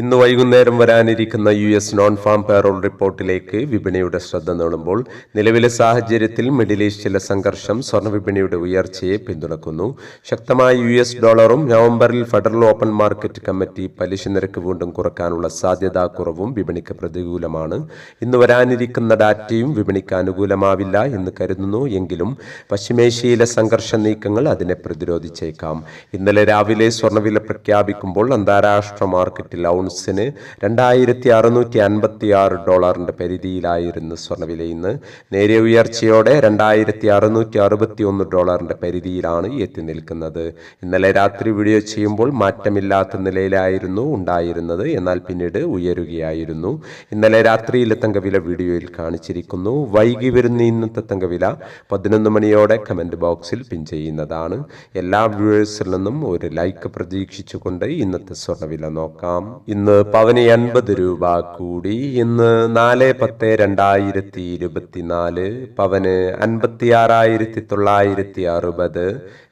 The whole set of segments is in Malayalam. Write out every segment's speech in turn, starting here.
ഇന്ന് വൈകുന്നേരം വരാനിരിക്കുന്ന U S non farm payroll റിപ്പോർട്ടിലേക്ക് വിപണിയുടെ ശ്രദ്ധ നേടുമ്പോൾ നിലവിലെ സാഹചര്യത്തിൽ മിഡിൽ ഈസ്റ്റിലെ സംഘർഷം സ്വർണ വിപണിയുടെ ഉയർച്ചയെ പിന്തുണക്കുന്നു. ശക്തമായ യു എസ് ഡോളറും നവംബറിൽ ഫെഡറൽ ഓപ്പൺ മാർക്കറ്റ് കമ്മിറ്റി പലിശ നിരക്ക് വീണ്ടും കുറക്കാനുള്ള സാധ്യതാ കുറവും വിപണിക്ക് പ്രതികൂലമാണ്. ഇന്ന് വരാനിരിക്കുന്ന ഡാറ്റയും വിപണിക്ക് അനുകൂലമാവില്ല എന്ന് കരുതുന്നു. എങ്കിലും പശ്ചിമേഷ്യയിലെ സംഘർഷ നീക്കങ്ങൾ അതിനെ പ്രതിരോധിച്ചേക്കാം. ഇന്നലെ രാവിലെ സ്വർണവില പ്രഖ്യാപിക്കുമ്പോൾ അന്താരാഷ്ട്ര മാർക്കറ്റിൽ ഔൺസിന് രണ്ടായിരത്തി അറുന്നൂറ്റി അൻപത്തി ആറ് ഡോളറിന്റെ പരിധിയിലായിരുന്നു സ്വർണവില ഇന്ന്. നേരിയ ഉയർച്ചയോടെ രണ്ടായിരത്തി അറുന്നൂറ്റി അറുപത്തി ഒന്ന് ഡോളറിന്റെ പരിധിയിലാണ് എത്തി നിൽക്കുന്നത്. ഇന്നലെ രാത്രി വീഡിയോ ചെയ്യുമ്പോൾ മാറ്റമില്ലാത്ത നിലയിലായിരുന്നു ഉണ്ടായിരുന്നത്. എന്നാൽ പിന്നീട് ഉയരുകയായിരുന്നു. ഇന്നലെ രാത്രിയിലെ തങ്കവില വീഡിയോയിൽ കാണിച്ചിരിക്കുന്നു. വൈകി വരുന്ന ഇന്നത്തെ തങ്കവില പതിനൊന്ന് മണിയോടെ കമന്റ് ബോക്സിൽ പിൻ ചെയ്യുന്നതാണ്. എല്ലാ വ്യൂവേഴ്സിൽ നിന്നും ഒരു ലൈക്ക് പ്രതീക്ഷിച്ചുകൊണ്ട് ഇന്നത്തെ സ്വർണവില നോക്കാം. ഇന്ന് പവന് എൺപത് രൂപ കൂടി. ഇന്ന് നാല് പത്ത് രണ്ടായിരത്തി ഇരുപത്തിനാല് പവന് അൻപത്തി ആറായിരത്തി തൊള്ളായിരത്തി അറുപത്.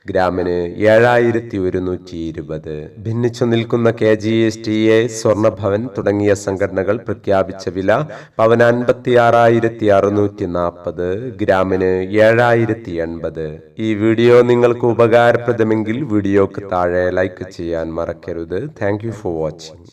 ഗ്രാമിന് ഏഴായിരത്തി ഒരുന്നൂറ്റി ഇരുപത് ഭിന്നിച്ചു നിൽക്കുന്ന K G S T A സ്വർണഭവൻ തുടങ്ങിയ സംഘടനകൾ പ്രഖ്യാപിച്ച വില പവൻ അൻപത്തി ആറായിരത്തി അറുന്നൂറ്റി നാൽപ്പത് ഗ്രാമിന് ഏഴായിരത്തി എൺപത് ഈ വീഡിയോ നിങ്ങൾക്ക് ഉപകാരപ്രദമെങ്കിൽ വീഡിയോക്ക് താഴെ ലൈക്ക് ചെയ്യാൻ മറക്കരുത്. Thank for watching